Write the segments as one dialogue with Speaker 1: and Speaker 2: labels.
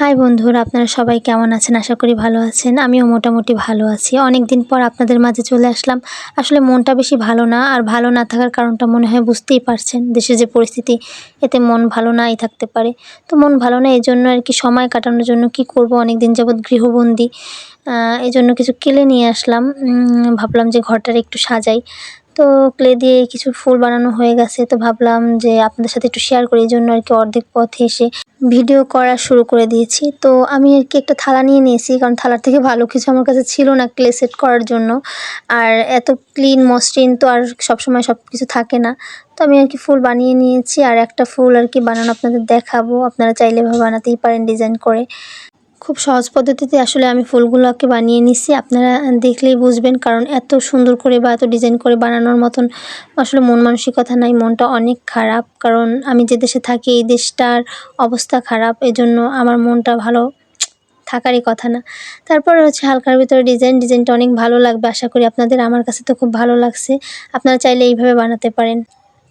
Speaker 1: High বন্ধুরা, আপনারা সবাই কেমন আছেন? আশা করি ভালো আছেন। আমিও মোটামুটি ভালো আছি। অনেক দিন পর আপনাদের মাঝে চলে আসলাম। আসলে মনটা বেশি ভালো না, আর ভালো না থাকার কারণটা মনে হয় বুঝতেই পারছেন। দেশের যে পরিস্থিতি, এতে মন ভালো নাই থাকতে পারে। তো মন ভালো না, এই জন্য আর কি সময় কাটানোর জন্য কি করব? অনেক দিন যাবৎ গৃহবন্দী এই জন্য কিছু কেলে নিয়ে আসলাম। ভাবলাম যে ঘরটার একটু সাজাই। তো ক্লে দিয়ে কিছু ফুল বানানো হয়ে গেছে, তো ভাবলাম যে আপনাদের সাথে একটু শেয়ার করি, এই জন্য আর কি অর্ধেক পথে এসে ভিডিও করা শুরু করে দিয়েছি। তো আমি আর কি একটা থালা নিয়ে নিয়েছি, কারণ থালার থেকে ভালো কিছু আমার কাছে ছিল না ক্লে সেট করার জন্য। আর এত ক্লিন মসৃণ তো আর সবসময় সব কিছু থাকে না। তো আমি আর কি ফুল বানিয়ে নিয়েছি, আর একটা ফুল আর কি বানানো আপনাদের দেখাবো। আপনারা চাইলে বানাতেই পারেন ডিজাইন করে। খুব সহজ পদ্ধতিতে আসলে আমি ফুলগুলোকে বানিয়ে নিছি। আপনারা দেখলেই বুঝবেন, কারণ এত সুন্দর করে বা এত ডিজাইন করে বানানোর মতন আসলে মন মানসিকতা নাই, মনটা অনেক খারাপ। কারণ আমি যে দেশে থাকি, এই দেশটার অবস্থা খারাপ, এজন্য আমার মনটা ভালো থাকারই কথা না। তারপরে হচ্ছে হালকার ভিতরে ডিজাইন ডিজাইনটা অনেক ভালো লাগবে, আশা করি আপনাদের, আমার কাছে তো খুব ভালো লাগছে। আপনারা চাইলে এইভাবে বানাতে পারেন।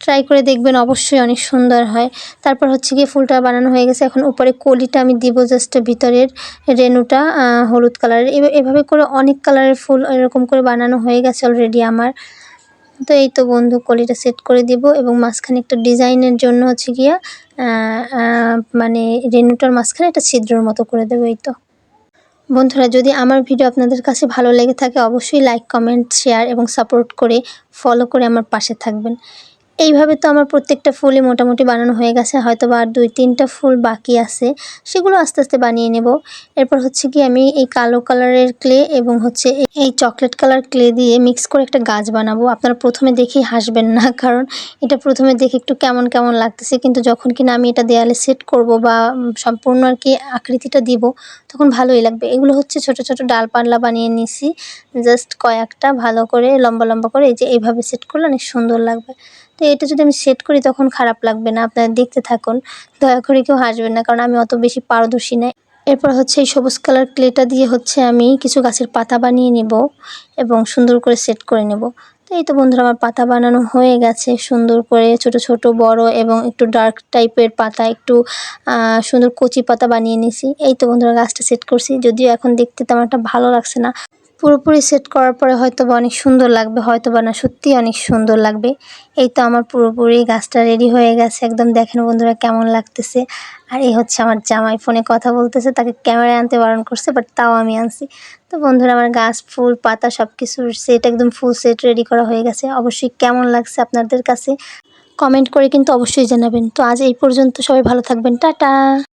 Speaker 1: ট্রাই করে দেখবেন, অবশ্যই অনেক সুন্দর হয়। তারপর হচ্ছে গিয়ে ফুলটা বানানো হয়ে গেছে। এখন উপরে কলিটা আমি দিব জাস্ট ভিতরের রেনুটা হলুদ কালারের এভাবে করে অনেক কালারের ফুল এরকম করে বানানো হয়ে গেছে অলরেডি আমার। তো এই তো বন্ধু, কলিটা সেট করে দিব এবং মাঝখানে একটা ডিজাইনের জন্য হচ্ছে গিয়া মানে রেনুটার মাঝখানে একটা ছিদ্রর মতো করে দেবো এই তো। বন্ধুরা, যদি আমার ভিডিও আপনাদের কাছে ভালো লেগে থাকে, অবশ্যই লাইক কমেন্ট শেয়ার এবং সাপোর্ট করে ফলো করে আমার পাশে থাকবেন। এইভাবে তো আমার প্রত্যেকটা ফুলই মোটামুটি বানানো হয়ে গেছে হয়তো বা আর দুই তিনটা ফুল বাকি আছে, সেগুলো আস্তে আস্তে বানিয়ে নেব। এরপর হচ্ছে কি আমি এই কালো কালারের ক্লে এবং হচ্ছে এই- চকলেট কালার ক্লে দিয়ে মিক্স করে একটা গাছ বানাবো। আপনারা প্রথমে দেখেই হাসবেন না, কারণ এটা প্রথমে দেখে একটু কেমন কেমন লাগতেছে, কিন্তু যখন কিনা আমি এটা দেয়ালে সেট করব বা সম্পূর্ণ আর কি আকৃতিটা দিব, তখন ভালোই লাগবে। এগুলো হচ্ছে ছোট ছোট ডালপাল্লা বানিয়ে নিছি, জাস্ট কয়েকটা ভালো করে লম্বা লম্বা করে, এই যে এইভাবে সেট করলে অনেক সুন্দর লাগবে। তো এটা যদি আমি সেট করি তখন খারাপ লাগবে না। আপনারা দেখতে থাকুন। দয়া করে কেউ হাসবেন না, কারণ আমি অত বেশি পারদর্শী নাই এরপর হচ্ছে এই সবুজ কালার ক্লেটা দিয়ে হচ্ছে আমি কিছু গাছের পাতা বানিয়ে নেব এবং সুন্দর করে সেট করে নেব। তো এই তো বন্ধুরা, আমার পাতা বানানো হয়ে গেছে। সুন্দর করে ছোট ছোট, বড় এবং একটু ডার্ক টাইপের পাতা, একটু সুন্দর কচি পাতা বানিয়ে নিয়েছি। এই তো বন্ধুরা, গাছটা সেট করছি। যদিও এখন দেখতে তেমন একটা ভালো লাগছে না। পুরোপুরি সেট করার পরে হয়তো বা অনেক সুন্দর লাগবে হয়তো বা না, সত্যিই অনেক সুন্দর লাগবে। এই তো আমার পুরোপুরি গাছটা রেডি হয়ে গেছে। একদম দেখেন বন্ধুরা কেমন লাগতেছে। আর এই হচ্ছে আমার জামাই ফোনে কথা বলতেছে, তাকে ক্যামেরায় আনতে বারণ করছে বাট তাও আমি আনছি। তো বন্ধুরা আমার গাছ, ফুল, পাতা সব কিছুর সেট একদম ফুল সেট রেডি করা হয়ে গেছে। অবশ্যই কেমন লাগছে আপনাদের কাছে? কমেন্ট করে কিন্তু অবশ্যই জানাবেন। তো আজ এই পর্যন্ত সবাই ভালো থাকবেন। টাটা!